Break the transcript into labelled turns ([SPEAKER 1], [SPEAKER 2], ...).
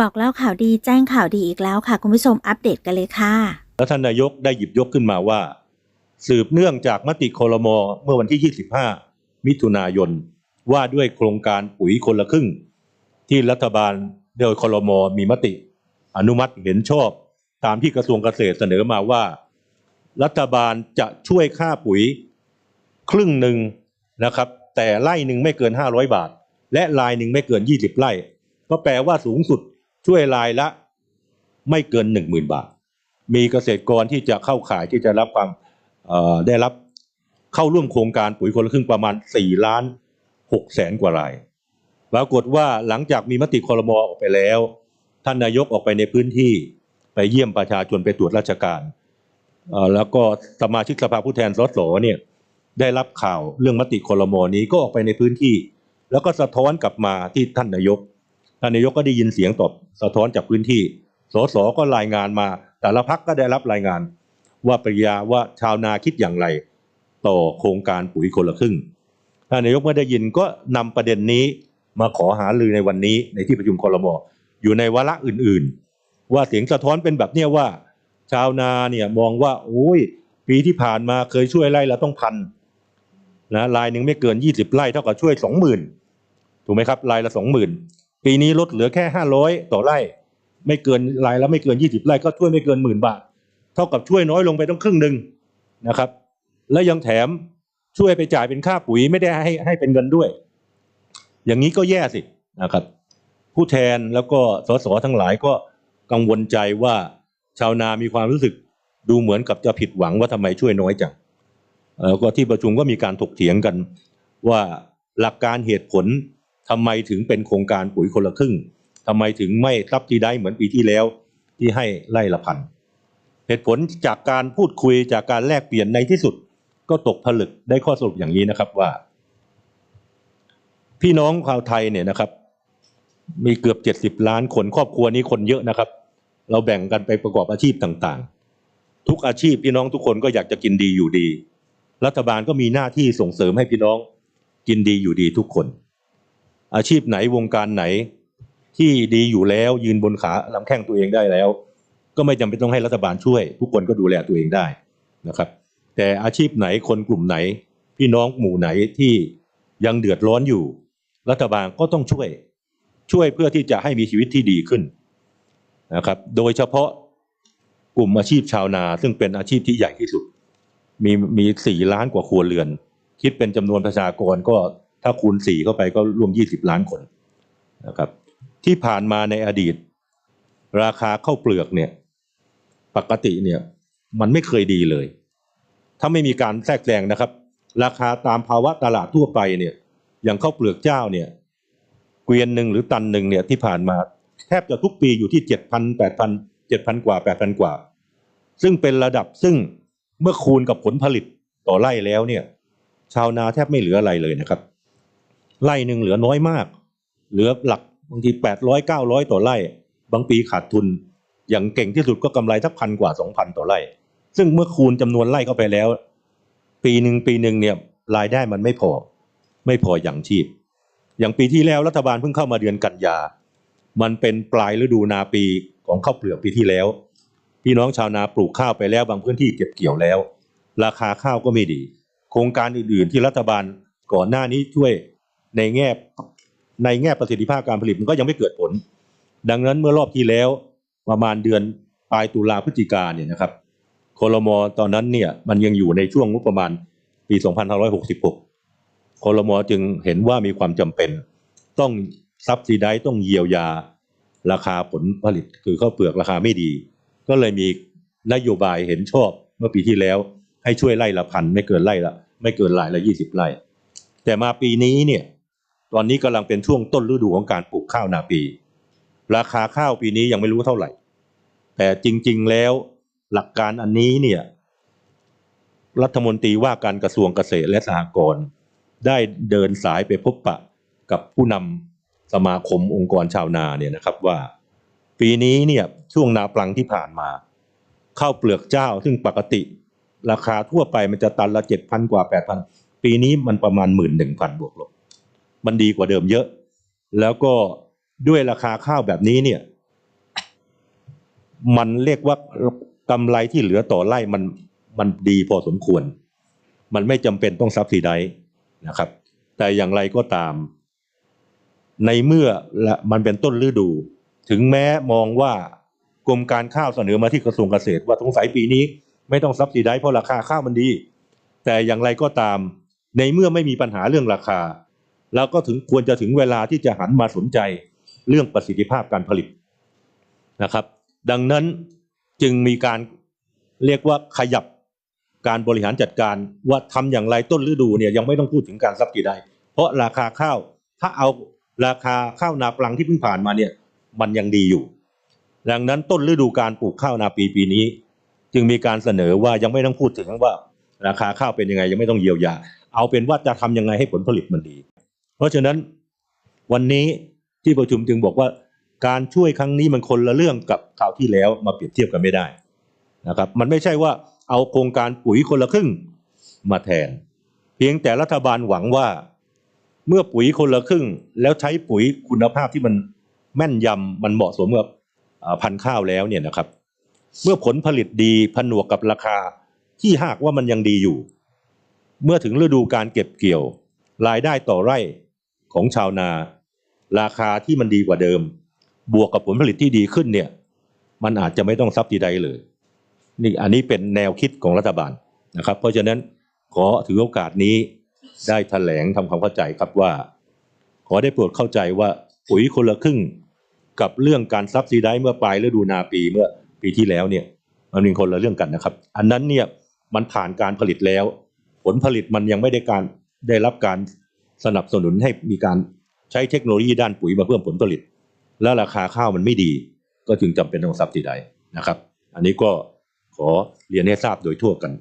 [SPEAKER 1] บอกเล่าข่าวดีแจ้งข่าวดีอีกแล้วค่ะ คุณผู้ชมอัปเดตกันเลยค่ะ
[SPEAKER 2] แล้วท่านนายกได้หยิบยกขึ้นมาว่า สืบเนื่องจากมติคอรมอเมื่อวันที่ 25 มิถุนายน ว่าด้วยโครงการปุ๋ยคนละครึ่ง ที่รัฐบาลโดยคอรมอมีมติ อนุมัติเห็นชอบ ตามที่กระทรวงเกษตรเสนอมาว่า รัฐบาลจะช่วยค่าปุ๋ยครึ่งหนึ่งนะครับ แต่ไร่หนึ่งไม่เกิน 500 บาท และรายหนึ่งไม่เกิน 20 ไร่ก็แปลว่าสูงสุด ช่วยรายละไม่เกิน 10,000 บาท มีเกษตรกรที่จะเข้าขายที่จะรับความได้รับเข้าร่วมโครงการปุ๋ยคนละครึ่งประมาณ 4 ล้าน6แสนกว่าราย ปรากฏว่าหลังจากมีมติคอรมอออกไปแล้ว ท่านนายกออกไปในพื้นที่ไปเยี่ยมประชาชนไปตรวจราชการ แล้วก็สมาชิกสภาผู้แทนสสเนี่ยได้รับข่าวเรื่องมติคอรมอนี้ก็ออกไปในพื้นที่ แล้วก็สะท้อนกลับมาที่ท่านนายก ท่านนายกก็ได้ยินเสียงตอบสะท้อนจากพื้นที่ สสก็รายงานมา แต่ละพักก็ได้รับรายงาน ว่าปริยาว่าชาวนาคิดอย่างไร ต่อโครงการปุ๋ยคนละครึ่ง ท่านนายกเมื่อได้ยินก็นำประเด็นนี้มาขอหารือในวันนี้ในที่ประชุมคอรมออยู่ในวาระอื่นๆ ว่าเสียงสะท้อนเป็นแบบเนี้ยว่า ชาวนาเนี่ยมองว่าโอ้ยปีที่ผ่านมาเคยช่วยไร่ละต้องพันนะรายหนึ่งไม่เกินยี่สิบไร่เท่ากับช่วยสองหมื่นถูกไหมครับรายละสองหมื่น ปีนี้ลดเหลือแค่ห้าร้อยต่อไร่ ไม่เกินรายและไม่เกินยี่สิบไร่ก็ช่วยไม่เกินหมื่นบาท เท่ากับช่วยน้อยลงไปต้องครึ่งหนึ่งนะครับ และยังแถมช่วยไปจ่ายเป็นค่าปุ๋ยไม่ได้ให้ให้เป็นเงินด้วย อย่างนี้ก็แย่สินะครับ ผู้แทนแล้วก็สสทั้งหลายก็กังวลใจว่าชาวนามีความรู้สึกดูเหมือนกับจะผิดหวังว่าทำไมช่วยน้อยจังแล้วก็ที่ประชุมก็มีการถกเถียงกันว่าหลักการเหตุผล ทำไมถึงเป็นโครงการปุ๋ยคนละครึ่งทำไมถึงไม่ซับซีได้เหมือนปีที่แล้วที่ให้ไร่ละพันเหตุผลจากการพูดคุยจากการแลกเปลี่ยนในที่สุด ก็ตกผลึกได้ข้อสรุปอย่างนี้นะครับว่า พี่น้องชาวไทยเนี่ยนะครับ มีเกือบเจ็ดสิบล้านคนครอบครัวนี้คนเยอะนะครับ เราแบ่งกันไปประกอบอาชีพต่างๆ ทุกอาชีพพี่น้องทุกคนก็อยากจะกินดีอยู่ดี รัฐบาลก็มีหน้าที่ส่งเสริมให้พี่น้องกินดีอยู่ดีทุกคน อาชีพไหนวงการไหน ที่ดีอยู่แล้วยืนบนขาลำแข้งตัวเองได้แล้ว ก็ไม่จำเป็นต้องให้รัฐบาลช่วย ทุกคนก็ดูแลตัวเองได้นะครับ แต่อาชีพไหนคนกลุ่มไหน พี่น้องหมู่ไหนที่ยังเดือดร้อนอยู่ รัฐบาลก็ต้องช่วยช่วยเพื่อที่จะให้มีชีวิตที่ดีขึ้นนะครับ โดยเฉพาะกลุ่มอาชีพชาวนา ซึ่งเป็นอาชีพที่ใหญ่ที่สุด มีมีสี่ล้านกว่าครัวเรือน คิดเป็นจำนวนประชากรก็ ถ้าคูณสี่เข้าไปก็รวมยี่สิบล้านคนนะครับที่ผ่านมาในอดีต ราคาข้าวเปลือกเนี่ยปกติเนี่ยมันไม่เคยดีเลย ถ้าไม่มีการแทรกแซงนะครับ ราคาตามภาวะตลาดทั่วไปเนี่ยอย่างข้าวเปลือกเจ้าเนี่ยเกวียนหนึ่งหรือตันหนึ่งเนี่ยที่ผ่านมาแทบจะทุกปีอยู่ที่เจ็ดพันแปดพันเจ็ดพันกว่าแปดพันกว่า ซึ่งเป็นระดับซึ่งเมื่อคูณกับผลผลิตต่อไร่แล้วเนี่ยชาวนาแทบไม่เหลืออะไรเลยนะครับ ไร่หนึ่งเหลือน้อยมาก เหลือหลักบางทีแปดร้อยเก้าร้อยต่อไร่ บางปีขาดทุน อย่างเก่งที่สุดก็กำไรสักพันกว่าสองพันต่อไร่ ซึ่งเมื่อคูณจำนวนไร่เข้าไปแล้ว ปีหนึ่งปีหนึ่งเนี่ยรายได้มันไม่พอ ไม่พออย่างชีพ อย่างปีที่แล้วรัฐบาลเพิ่งเข้ามาเดือนกันยา มันเป็นปลายฤดูนาปีของข้าวเปลือกปีที่แล้ว พี่น้องชาวนาปลูกข้าวไปแล้วบางพื้นที่เก็บเกี่ยวแล้ว ราคาข้าวก็ไม่ดี โครงการอื่นๆที่รัฐบาลก่อนหน้านี้ช่วย ในแง่ในแง่ประสิทธิภาพการผลิตมันก็ยังไม่เกิดผล ดังนั้นเมื่อรอบที่แล้วประมาณเดือนปลายตุลาพฤศจิกาเนี่ยนะครับคอรมอตอนนั้นเนี่ยมันยังอยู่ในช่วงงบประมาณปี 2566คอรมอจึงเห็นว่ามีความจำเป็น ต้องซับซิได้ต้องเยียวยาราคาผลผลิตคือข้าวเปลือกราคาไม่ดี ก็เลยมีนโยบายเห็นชอบเมื่อปีที่แล้ว ให้ช่วยไล่ละพันไม่เกินไล่ละ ไม่เกินรายละยี่สิบไร่แต่มาปีนี้เนี่ย ตอนนี้กำลังเป็นช่วงต้นฤดูของการปลูกข้าวนาปี ราคาข้าวปีนี้ยังไม่รู้เท่าไหร่ แต่จริง ๆแล้วหลักการอันนี้เนี่ยรัฐมนตรีว่าการกระทรวงเกษตรและสหกรณ์ได้เดินสายไปพบปะกับผู้นำสมาคมองค์กรชาวนาเนี่ยนะครับว่า ปีนี้เนี่ยช่วงนาปลังที่ผ่านมาข้าวเปลือกเจ้าซึ่งปกติ ราคาทั่วไปมันจะตันละเจ็ดพันกว่าแปดพันปีนี้มันประมาณหมื่นหนึ่งพันบวกลบ มันดีกว่าเดิมเยอะ แล้วก็ด้วยราคาข้าวแบบนี้เนี่ย มันเรียกว่ากำไรที่เหลือต่อไร่มันมันดีพอสมควร มันไม่จำเป็นต้องซับซิไดนะครับ แต่อย่างไรก็ตาม ในเมื่อละมันเป็นต้นฤดู ถึงแม้มองว่ากรมการข้าวเสนอมาที่กระทรวงเกษตร ว่าสงสัยปีนี้ ไม่ต้องซับซิไดเพราะราคาข้าวมันดี แต่อย่างไรก็ตาม ในเมื่อไม่มีปัญหาเรื่องราคา เราก็ถึงควรจะถึงเวลาที่จะหันมาสนใจเรื่องประสิทธิภาพการผลิตนะครับ ดังนั้นจึงมีการเรียกว่าขยับการบริหารจัดการว่าทำอย่างไรต้นฤดูเนี่ยยังไม่ต้องพูดถึงการซับซิไดเพราะราคาข้าวถ้าเอาราคาข้าวนาปลังที่เพิ่งผ่านมาเนี่ยมันยังดีอยู่ ดังนั้นต้นฤดูการปลูกข้าวนาปีปีนี้ จึงมีการเสนอว่ายังไม่ต้องพูดถึงว่า ราคาข้าวเป็นยังไงยังไม่ต้องเยียวยา เอาเป็นว่าจะทำยังไงให้ผลผลิตมันดี ราะฉะนั้นวันนี้ที่ประชุมจึงบอกว่า การช่วยครั้งนี้มันคนละเรื่องกับข่าวที่แล้วมาเปรียบเทียบกันไม่ได้นะครับ มันไม่ใช่ว่าเอาโครงการปุ๋ยคนละครึ่งมาแทน เพียงแต่รัฐบาลหวังว่าเมื่อปุ๋ยคนละครึ่ง แล้วใช้ปุ๋ยคุณภาพที่มันแม่นยำมันเหมาะสมกับพันธุ์ข้าวแล้วเนี่ยนะครับ เมื่อผลผลิตดีผนวกกับราคาที่หากว่ามันยังดีอยู่ เมื่อถึงฤดูการเก็บเกี่ยว รายได้ต่อไร่ ของชาวนา ราคาที่มันดีกว่าเดิม บวกกับผลผลิตที่ดีขึ้นเนี่ย มันอาจจะไม่ต้องซับซิไดเลย นี่อันนี้เป็นแนวคิดของรัฐบาลนะครับ เพราะฉะนั้นขอถือโอกาสนี้ได้แถลงทำความเข้าใจครับว่า ขอได้โปรดเข้าใจว่าปุ๋ยคนละครึ่งกับเรื่องการซับซิไดเมื่อปลายฤดูนาปีเมื่อปีที่แล้วเนี่ยมันเป็นคนละเรื่องกันนะครับ อันนั้นเนี่ยมันผ่านการผลิตแล้ว ผลผลิตมันยังไม่ได้การได้รับการ สนับสนุนให้มีการใช้เทคโนโลยีด้านปุ๋ยมาเพิ่มผลผลิต แล้วราคาข้าวมันไม่ดี ก็จึงจำเป็นต้องซับซิไดนะครับ อันนี้ก็ขอเรียนให้ทราบโดยทั่วกัน